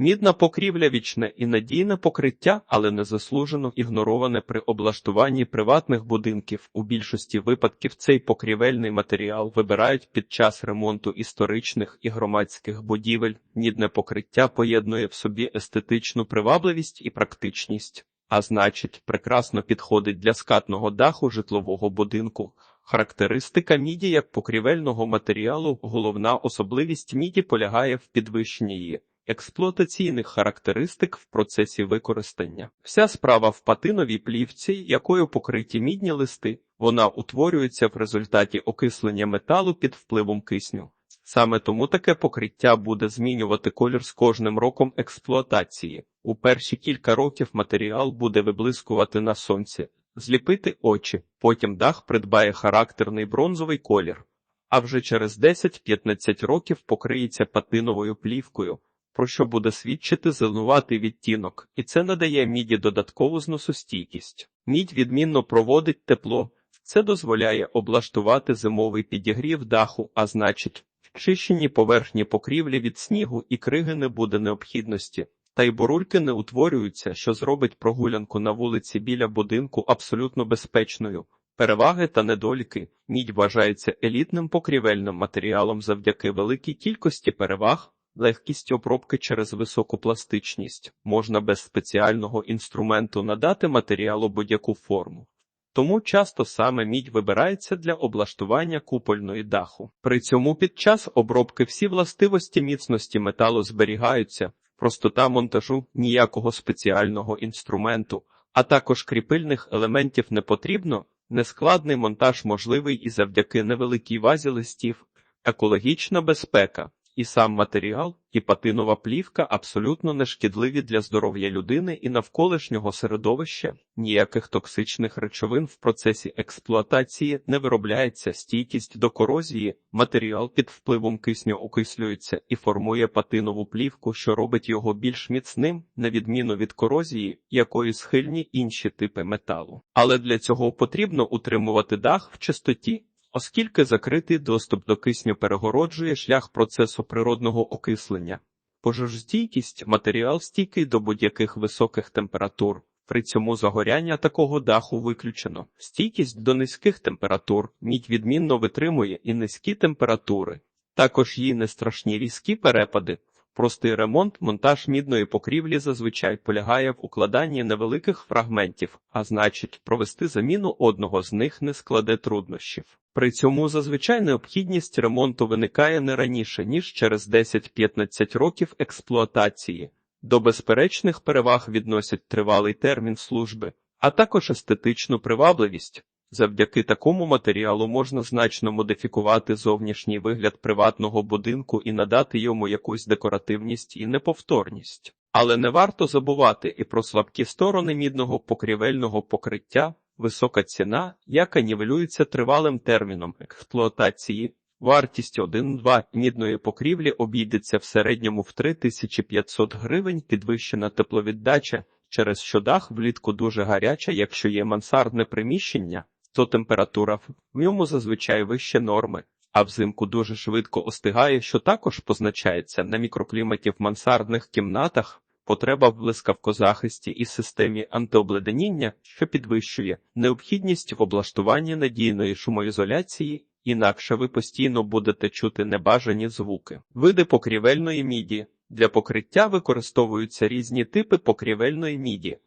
Мідна покрівля вічне і надійне покриття, але незаслужено ігнороване при облаштуванні приватних будинків. У більшості випадків цей покрівельний матеріал вибирають під час ремонту історичних і громадських будівель. Мідне покриття поєднує в собі естетичну привабливість і практичність, а значить, прекрасно підходить для скатного даху житлового будинку. Характеристика міді як покрівельного матеріалу, головна особливість міді полягає в підвищенні її експлуатаційних характеристик в процесі використання. Вся справа в патиновій плівці, якою покриті мідні листи, вона утворюється в результаті окислення металу під впливом кисню. Саме тому таке покриття буде змінювати колір з кожним роком експлуатації. У перші кілька років матеріал буде виблискувати на сонці, зліпити очі, потім дах придбає характерний бронзовий колір, а вже через 10-15 років покриється патиновою плівкою, про що буде свідчити зеленуватий відтінок, і це надає міді додаткову зносостійкість. Мідь відмінно проводить тепло, це дозволяє облаштувати зимовий підігрів даху, а значить, в поверхні покрівлі від снігу і криги не буде необхідності. Та й бурульки не утворюються, що зробить прогулянку на вулиці біля будинку абсолютно безпечною. Переваги та недоліки. Мідь вважається елітним покрівельним матеріалом завдяки великій кількості переваг, легкість обробки через високу пластичність. Можна без спеціального інструменту надати матеріалу будь-яку форму. Тому часто саме мідь вибирається для облаштування купольної даху. При цьому під час обробки всі властивості міцності металу зберігаються, простота монтажу ніякого спеціального інструменту, а також кріпильних елементів не потрібно. Нескладний монтаж можливий і завдяки невеликій вазі листів, екологічна безпека. І сам матеріал, і патинова плівка абсолютно нешкідливі для здоров'я людини і навколишнього середовища, ніяких токсичних речовин в процесі експлуатації не виробляється стійкість до корозії, матеріал під впливом кисню окислюється і формує патинову плівку, що робить його більш міцним, на відміну від корозії, якої схильні інші типи металу. Але для цього потрібно утримувати дах в чистоті. Оскільки закритий доступ до кисню перегороджує шлях процесу природного окислення, пожежстійкість матеріал стійкий до будь-яких високих температур. При цьому загоряння такого даху виключено. Стійкість до низьких температур мідь відмінно витримує і низькі температури, також їй не страшні різкі перепади. Простий ремонт, монтаж мідної покрівлі зазвичай полягає в укладанні невеликих фрагментів, а значить, провести заміну одного з них не складе труднощів. При цьому зазвичай необхідність ремонту виникає не раніше, ніж через 10-15 років експлуатації. До безперечних переваг відносять тривалий термін служби, а також естетичну привабливість. Завдяки такому матеріалу можна значно модифікувати зовнішній вигляд приватного будинку і надати йому якусь декоративність і неповторність. Але не варто забувати і про слабкі сторони мідного покрівельного покриття, висока ціна, яка нівелюється тривалим терміном експлуатації. Вартість 1-2 мідної покрівлі обійдеться в середньому в 3500 гривень, підвищена тепловіддача, через що дах влітку дуже гаряча, якщо є мансардне приміщення то температура в ньому зазвичай вище норми, а взимку дуже швидко остигає, що також позначається на мікрокліматі в мансардних кімнатах. Потреба в блискавкозахисті і системі антиобледеніння, що підвищує необхідність в облаштуванні надійної шумоізоляції, інакше ви постійно будете чути небажані звуки. Види покрівельної міді для покриття використовуються різні типи покрівельної міді.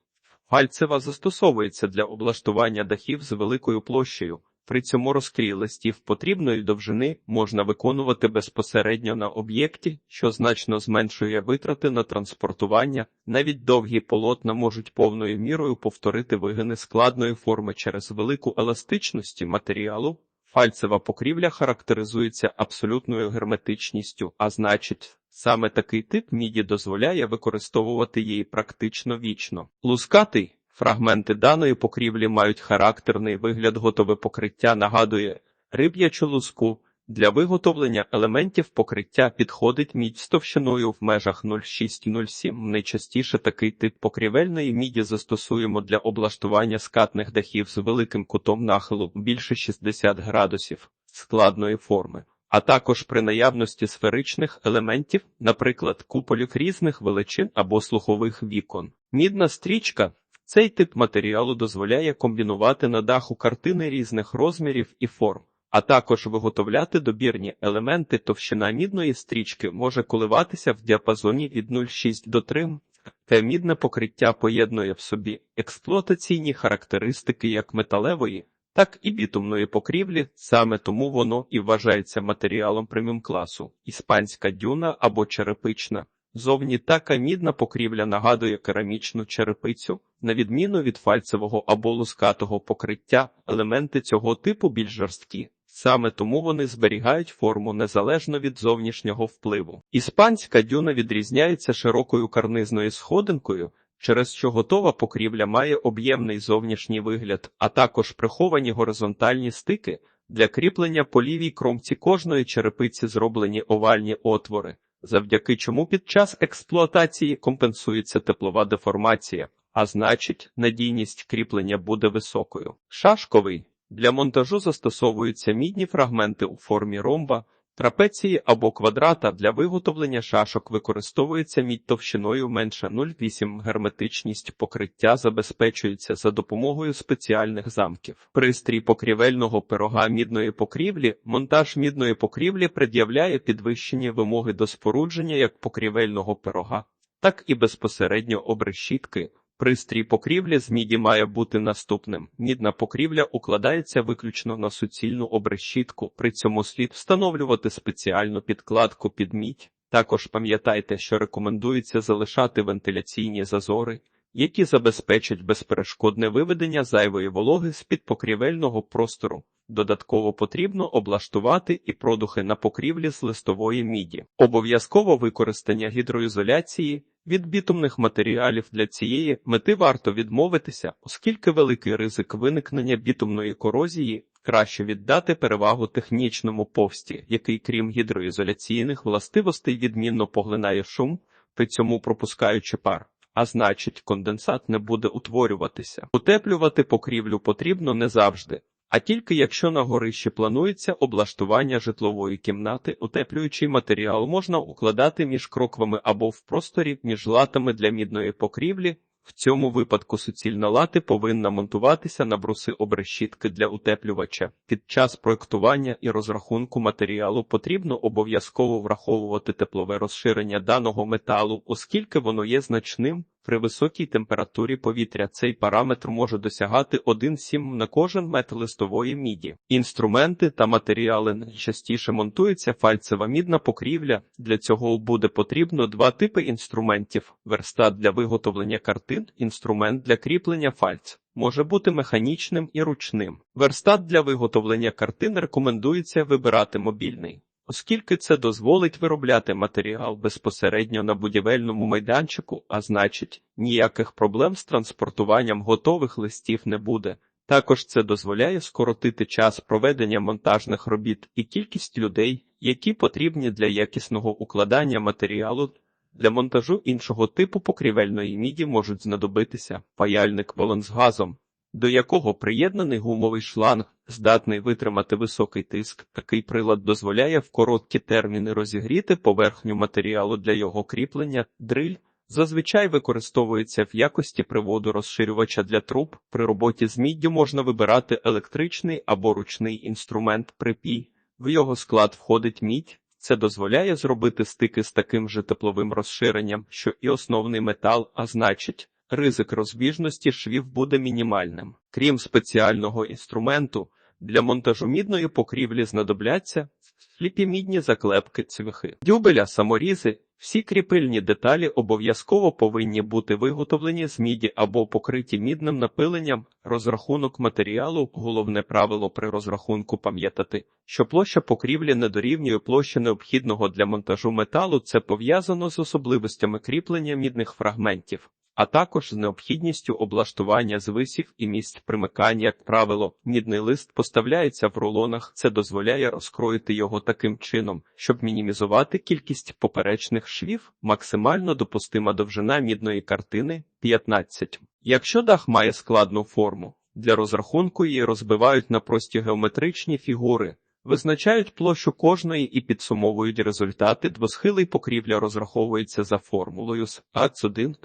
Фальцева застосовується для облаштування дахів з великою площею. При цьому розкрій листів потрібної довжини можна виконувати безпосередньо на об'єкті, що значно зменшує витрати на транспортування. Навіть довгі полотна можуть повною мірою повторити вигини складної форми через велику еластичності матеріалу. Фальцева покрівля характеризується абсолютною герметичністю, а значить, Саме такий тип міді дозволяє використовувати її практично вічно. Лускатий фрагменти даної покрівлі мають характерний вигляд, готове покриття нагадує риб'ячу луску. Для виготовлення елементів покриття підходить мідь з товщиною в межах 0,6-0,7. Найчастіше такий тип покрівельної міді застосуємо для облаштування скатних дахів з великим кутом нахилу більше 60 градусів складної форми а також при наявності сферичних елементів, наприклад, куполів різних величин або слухових вікон. Мідна стрічка цей тип матеріалу дозволяє комбінувати на даху картини різних розмірів і форм, а також виготовляти добірні елементи. Товщина мідної стрічки може коливатися в діапазоні від 0,6 до 3 м. Те мідне покриття поєднує в собі експлуатаційні характеристики як металевої, так і бітумної покрівлі, саме тому воно і вважається матеріалом преміум класу, іспанська дюна або черепична. Зовні така мідна покрівля нагадує керамічну черепицю, на відміну від фальцевого або лускатого покриття, елементи цього типу більш жорсткі. Саме тому вони зберігають форму незалежно від зовнішнього впливу. Іспанська дюна відрізняється широкою карнизною сходинкою, через що готова покрівля має об'ємний зовнішній вигляд, а також приховані горизонтальні стики. Для кріплення по лівій кромці кожної черепиці зроблені овальні отвори, завдяки чому під час експлуатації компенсується теплова деформація, а значить, надійність кріплення буде високою. Шашковий для монтажу застосовуються мідні фрагменти у формі ромба, трапеції або квадрата. Для виготовлення шашок використовується мідь товщиною менше 0,8 герметичність покриття забезпечується за допомогою спеціальних замків. Пристрій покрівельного пирога мідної покрівлі. Монтаж мідної покрівлі пред'являє підвищені вимоги до спорудження як покрівельного пирога, так і безпосередньо обрешітки. Пристрій покрівлі з міді має бути наступним. Мідна покрівля укладається виключно на суцільну обрешітку, при цьому слід встановлювати спеціальну підкладку під мідь. Також пам'ятайте, що рекомендується залишати вентиляційні зазори, які забезпечать безперешкодне виведення зайвої вологи з-під покрівельного простору. Додатково потрібно облаштувати і продухи на покрівлі з листової міді. Обов'язково використання гідроізоляції. Від бітумних матеріалів для цієї мети варто відмовитися, оскільки великий ризик виникнення бітумної корозії краще віддати перевагу технічному повсті, який, крім гідроізоляційних властивостей, відмінно поглинає шум, при цьому пропускаючи пар. А значить, конденсат не буде утворюватися. Утеплювати покрівлю потрібно не завжди. А тільки якщо на горищі планується облаштування житлової кімнати, утеплюючий матеріал можна укладати між кроквами або в просторі між латами для мідної покрівлі. В цьому випадку суцільна лати повинна монтуватися на бруси обрешітки для утеплювача. Під час проектування і розрахунку матеріалу потрібно обов'язково враховувати теплове розширення даного металу, оскільки воно є значним. При високій температурі повітря цей параметр може досягати 1,7 на кожен метр листової міді. Інструменти та матеріали найчастіше монтується фальцева мідна покрівля. Для цього буде потрібно два типи інструментів: верстат для виготовлення картин, інструмент для кріплення фальц. Може бути механічним і ручним. Верстат для виготовлення картин рекомендується вибирати мобільний оскільки це дозволить виробляти матеріал безпосередньо на будівельному майданчику, а значить, ніяких проблем з транспортуванням готових листів не буде. Також це дозволяє скоротити час проведення монтажних робіт і кількість людей, які потрібні для якісного укладання матеріалу. Для монтажу іншого типу покрівельної міді можуть знадобитися паяльник балон з газом, до якого приєднаний гумовий шланг, здатний витримати високий тиск. Такий прилад дозволяє в короткі терміни розігріти поверхню матеріалу для його кріплення, дриль. Зазвичай використовується в якості приводу розширювача для труб. При роботі з міддю можна вибирати електричний або ручний інструмент припій. В його склад входить мідь. Це дозволяє зробити стики з таким же тепловим розширенням, що і основний метал, а значить, ризик розбіжності швів буде мінімальним. Крім спеціального інструменту, для монтажу мідної покрівлі знадобляться сліпі мідні заклепки цвяхи, дюбеля, саморізи. Всі кріпильні деталі обов'язково повинні бути виготовлені з міді або покриті мідним напиленням. Розрахунок матеріалу головне правило при розрахунку пам'ятати, що площа покрівлі не дорівнює площі необхідного для монтажу металу. Це пов'язано з особливостями кріплення мідних фрагментів а також з необхідністю облаштування звисів і місць примикання, як правило, мідний лист поставляється в рулонах. Це дозволяє розкроїти його таким чином, щоб мінімізувати кількість поперечних швів, максимально допустима довжина мідної картини 15. Якщо дах має складну форму, для розрахунку її розбивають на прості геометричні фігури. Визначають площу кожної і підсумовують результати. Двосхилий покрівля розраховується за формулою з АЦ1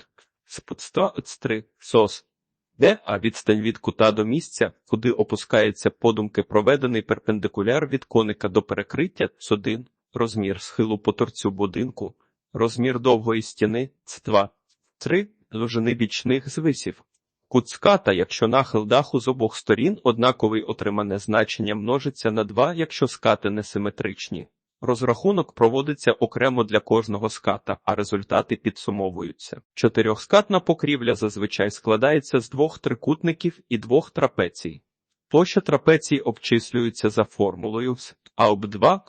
з 3 СОС, де А відстань від кута до місця, куди опускається подумки проведений перпендикуляр від коника до перекриття Ц1, розмір схилу по торцю будинку, розмір довгої стіни Ц2, 3 довжини бічних звисів. Кут ската, якщо нахил даху з обох сторін однаковий отримане значення множиться на 2, якщо скати несиметричні. Розрахунок проводиться окремо для кожного ската, а результати підсумовуються. Чотирьохскатна покрівля зазвичай складається з двох трикутників і двох трапецій. Площа трапецій обчислюється за формулою А об 2,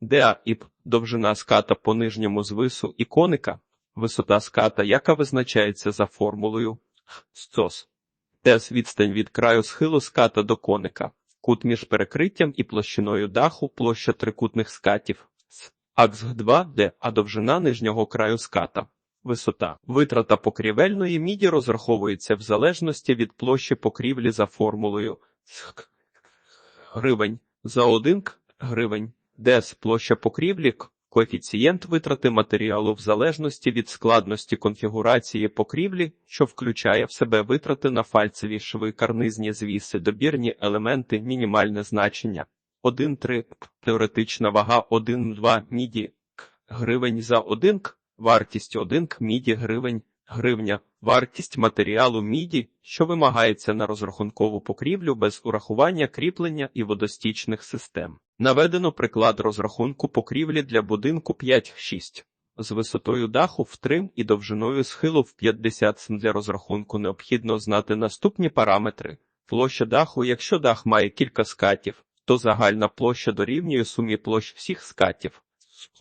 де і – довжина ската по нижньому звису і коника, висота ската, яка визначається за формулою СЦОС. Тес відстань від краю схилу ската до коника. Кут між перекриттям і площиною даху, площа трикутних скатів. Акс 2, де а довжина нижнього краю ската. Висота. Витрата покрівельної міді розраховується в залежності від площі покрівлі за формулою. Гривень. За 1 к гривень. Дес площа покрівлі к Коефіцієнт витрати матеріалу в залежності від складності конфігурації покрівлі, що включає в себе витрати на фальцеві шви, карнизні звіси, добірні елементи, мінімальне значення 1,3 теоретична вага 1,2 міді к гривень за 1 к, вартість 1 к міді гривень гривня, вартість матеріалу міді, що вимагається на розрахункову покрівлю без урахування кріплення і водостічних систем. Наведено приклад розрахунку покрівлі для будинку 5-6. З висотою даху в 3 і довжиною схилу в 50 см для розрахунку необхідно знати наступні параметри. Площа даху, якщо дах має кілька скатів, то загальна площа дорівнює сумі площ всіх скатів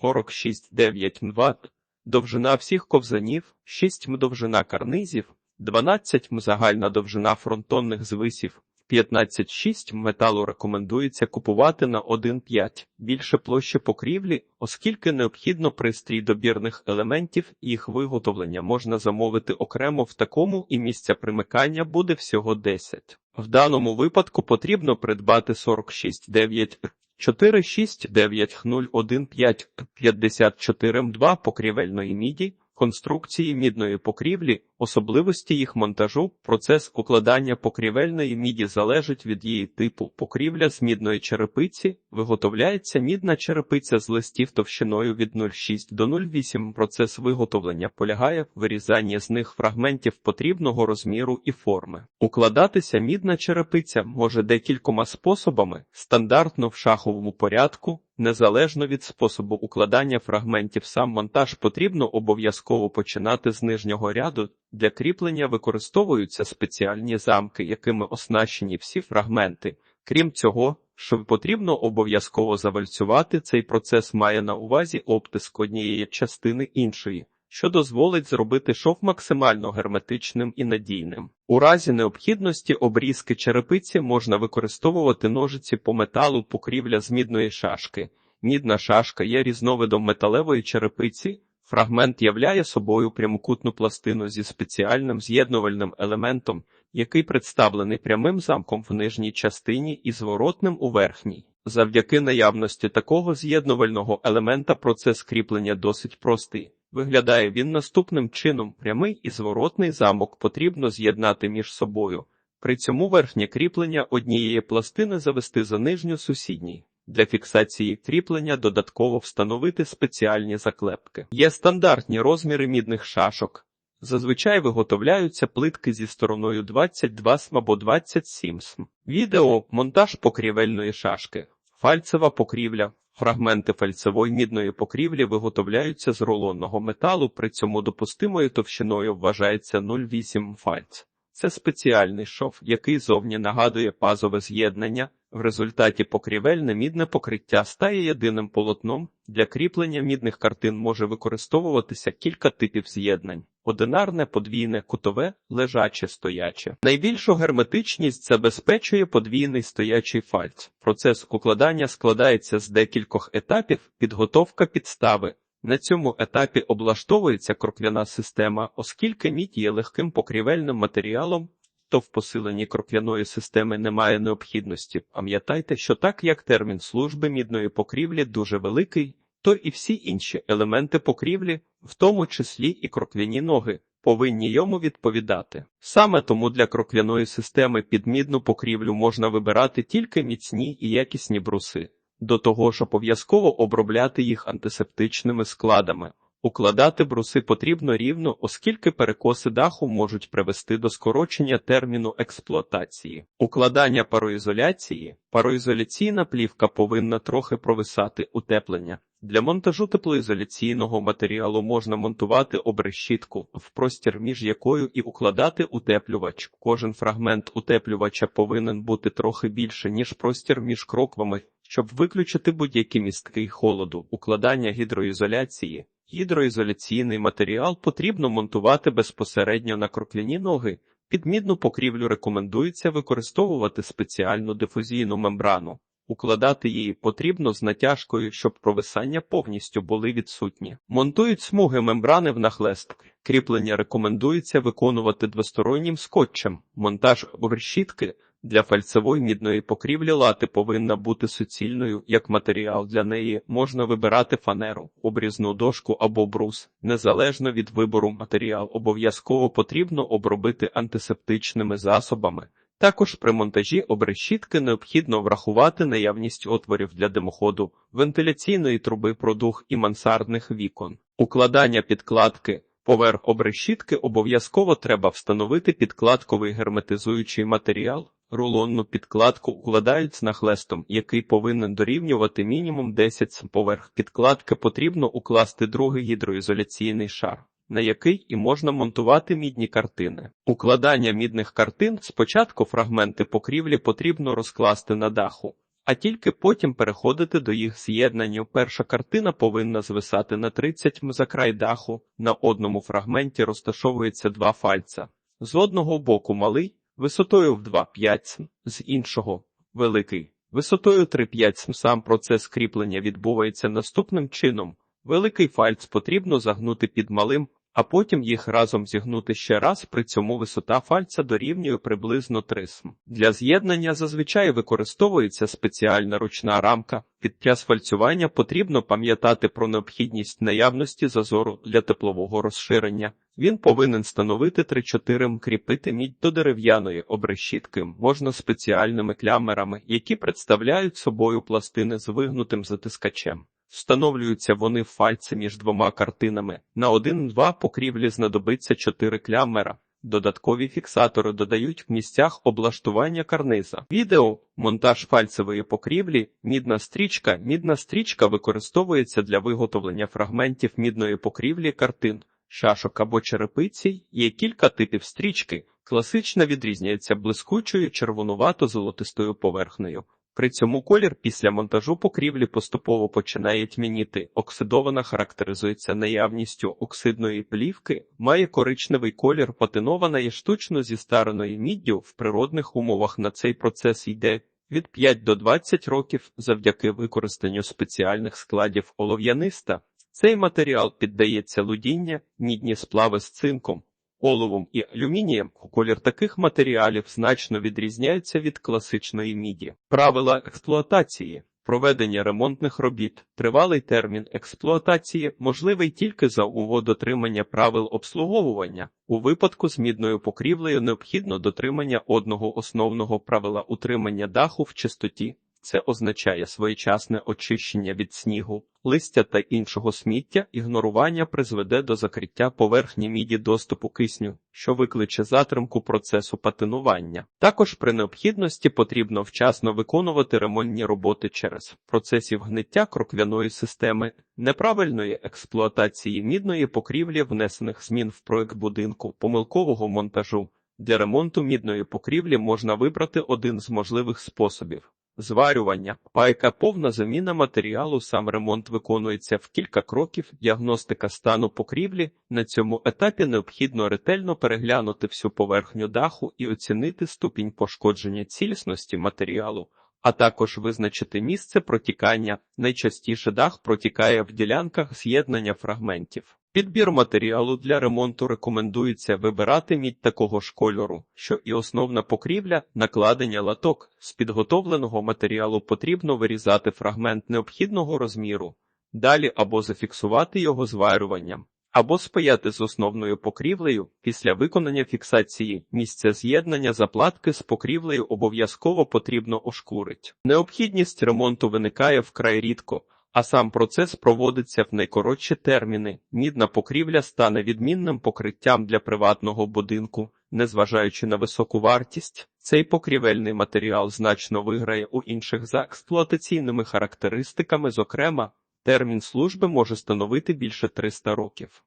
46,9 Вт. Довжина всіх ковзанів, 6 м довжина карнизів, 12 м загальна довжина фронтонних звисів, 15,6 м металу рекомендується купувати на 1,5 більше площі покрівлі, оскільки необхідно пристрій добірних елементів, їх виготовлення можна замовити окремо в такому і місця примикання буде всього 10. В даному випадку потрібно придбати 46,9 469015542 покрівельної міді, конструкції мідної покрівлі, особливості їх монтажу, процес укладання покрівельної міді залежить від її типу. Покрівля з мідної черепиці виготовляється мідна черепиця з листів товщиною від 0,6 до 0,8. Процес виготовлення полягає в вирізанні з них фрагментів потрібного розміру і форми. Укладатися мідна черепиця може декількома способами, стандартно в шаховому порядку. Незалежно від способу укладання фрагментів сам монтаж потрібно обов'язково починати з нижнього ряду. Для кріплення використовуються спеціальні замки, якими оснащені всі фрагменти. Крім цього, що потрібно обов'язково завальцювати, цей процес має на увазі обтиск однієї частини іншої, що дозволить зробити шов максимально герметичним і надійним. У разі необхідності обрізки черепиці можна використовувати ножиці по металу покрівля з мідної шашки. Мідна шашка є різновидом металевої черепиці. Фрагмент являє собою прямокутну пластину зі спеціальним з'єднувальним елементом, який представлений прямим замком в нижній частині і зворотним у верхній. Завдяки наявності такого з'єднувального елемента процес кріплення досить простий. Виглядає він наступним чином: прямий і зворотний замок потрібно з'єднати між собою. При цьому верхнє кріплення однієї пластини завести за нижню сусідній. Для фіксації кріплення додатково встановити спеціальні заклепки. Є стандартні розміри мідних шашок. Зазвичай виготовляються плитки зі стороною 22 см або 27 см. Відео монтаж покрівельної шашки, фальцева покрівля. Фрагменти фальцевої мідної покрівлі виготовляються з рулонного металу, при цьому допустимою товщиною вважається 0,8 фальц. Це спеціальний шов, який зовні нагадує пазове з'єднання. В результаті покрівельне мідне покриття стає єдиним полотном. Для кріплення мідних картин може використовуватися кілька типів з'єднань: одинарне, подвійне, кутове, лежаче, стояче. Найбільшу герметичність забезпечує подвійний стоячий фальц. Процес укладання складається з декількох етапів, підготовка підстави. На цьому етапі облаштовується крокляна система, оскільки мідь є легким покрівельним матеріалом, то в посиленні кроквяної системи немає необхідності. Пам'ятайте, що так як термін служби мідної покрівлі дуже великий, то і всі інші елементи покрівлі, в тому числі і кроквяні ноги, повинні йому відповідати. Саме тому для кроквяної системи під мідну покрівлю можна вибирати тільки міцні і якісні бруси. До того ж обов'язково обробляти їх антисептичними складами. Укладати бруси потрібно рівно, оскільки перекоси даху можуть привести до скорочення терміну експлуатації. Укладання пароізоляції. Пароізоляційна плівка повинна трохи провисати утеплення. Для монтажу теплоізоляційного матеріалу можна монтувати обрешітку, в простір між якою і укладати утеплювач. Кожен фрагмент утеплювача повинен бути трохи більше, ніж простір між кроквами, щоб виключити будь-які містки холоду. Укладання гідроізоляції. Гідроізоляційний матеріал потрібно монтувати безпосередньо на кроквяні ноги. Під мідну покрівлю рекомендується використовувати спеціальну дифузійну мембрану. Укладати її потрібно з натяжкою, щоб провисання повністю були відсутні. Монтують смуги мембрани в нахлест. Кріплення рекомендується виконувати двостороннім скотчем. Монтаж решітки для фальцевої мідної покрівлі лати повинна бути суцільною, як матеріал для неї можна вибирати фанеру, обрізну дошку або брус. Незалежно від вибору матеріал обов'язково потрібно обробити антисептичними засобами. Також при монтажі обрешітки необхідно врахувати наявність отворів для димоходу, вентиляційної труби продух і мансардних вікон. Укладання підкладки поверх обрешітки обов'язково треба встановити підкладковий герметизуючий матеріал. Рулонну підкладку укладають з нахлестом, який повинен дорівнювати мінімум 10 см. Поверх підкладки потрібно укласти другий гідроізоляційний шар на який і можна монтувати мідні картини. Укладання мідних картин спочатку фрагменти покрівлі потрібно розкласти на даху, а тільки потім переходити до їх з'єднання. Перша картина повинна звисати на 30 м за край даху. На одному фрагменті розташовується два фальця. З одного боку малий, висотою в 2,5 см, з іншого великий. Висотою 3,5 см. Сам процес кріплення відбувається наступним чином. Великий фальц потрібно загнути під малим, а потім їх разом зігнути ще раз, при цьому висота фальця дорівнює приблизно 3 см. Для з'єднання зазвичай використовується спеціальна ручна рамка. Під час фальцювання потрібно пам'ятати про необхідність наявності зазору для теплового розширення. Він повинен становити 3-4 м кріпити мідь до дерев'яної обрешітки можна спеціальними клямерами, які представляють собою пластини з вигнутим затискачем. Встановлюються вони в фальці між двома картинами. На один-два покрівлі знадобиться чотири клямера. Додаткові фіксатори додають в місцях облаштування карниза. Відео монтаж фальцевої покрівлі, мідна стрічка. Мідна стрічка використовується для виготовлення фрагментів мідної покрівлі картин, шашок або черепиці. Є кілька типів стрічки. Класична відрізняється блискучою червонувато-золотистою поверхнею. При цьому колір після монтажу покрівлі поступово починає тьмяніти. Оксидована характеризується наявністю оксидної плівки, має коричневий колір, патинована є штучно зістареної міддю. В природних умовах на цей процес йде від 5 до 20 років завдяки використанню спеціальних складів олов'яниста. Цей матеріал піддається лудіння, мідні сплави з цинком оловом і алюмінієм, колір таких матеріалів значно відрізняється від класичної міді. Правила експлуатації. Проведення ремонтних робіт, тривалий термін експлуатації можливий тільки за умов дотримання правил обслуговування. У випадку з мідною покрівлею необхідно дотримання одного основного правила утримання даху в чистоті. Це означає своєчасне очищення від снігу, листя та іншого сміття, ігнорування призведе до закриття поверхні міді доступу кисню, що викличе затримку процесу патинування. Також при необхідності потрібно вчасно виконувати ремонтні роботи через процесів гниття кроквяної системи, неправильної експлуатації мідної покрівлі, внесених змін в проект будинку, помилкового монтажу. Для ремонту мідної покрівлі можна вибрати один з можливих способів. Зварювання, пайка повна заміна матеріалу, сам ремонт виконується в кілька кроків, діагностика стану покрівлі. На цьому етапі необхідно ретельно переглянути всю поверхню даху і оцінити ступінь пошкодження цілісності матеріалу, а також визначити місце протікання. Найчастіше дах протікає в ділянках з'єднання фрагментів. Підбір матеріалу для ремонту рекомендується вибирати мідь такого ж кольору, що і основна покрівля, накладення латок. З підготовленого матеріалу потрібно вирізати фрагмент необхідного розміру, далі або зафіксувати його зварюванням, або спаяти з основною покрівлею. Після виконання фіксації місця з'єднання заплатки з покрівлею обов'язково потрібно ошкурить. Необхідність ремонту виникає вкрай рідко. А сам процес проводиться в найкоротші терміни. Мідна покрівля стане відмінним покриттям для приватного будинку. Незважаючи на високу вартість, цей покрівельний матеріал значно виграє у інших за експлуатаційними характеристиками, зокрема, термін служби може становити більше 300 років.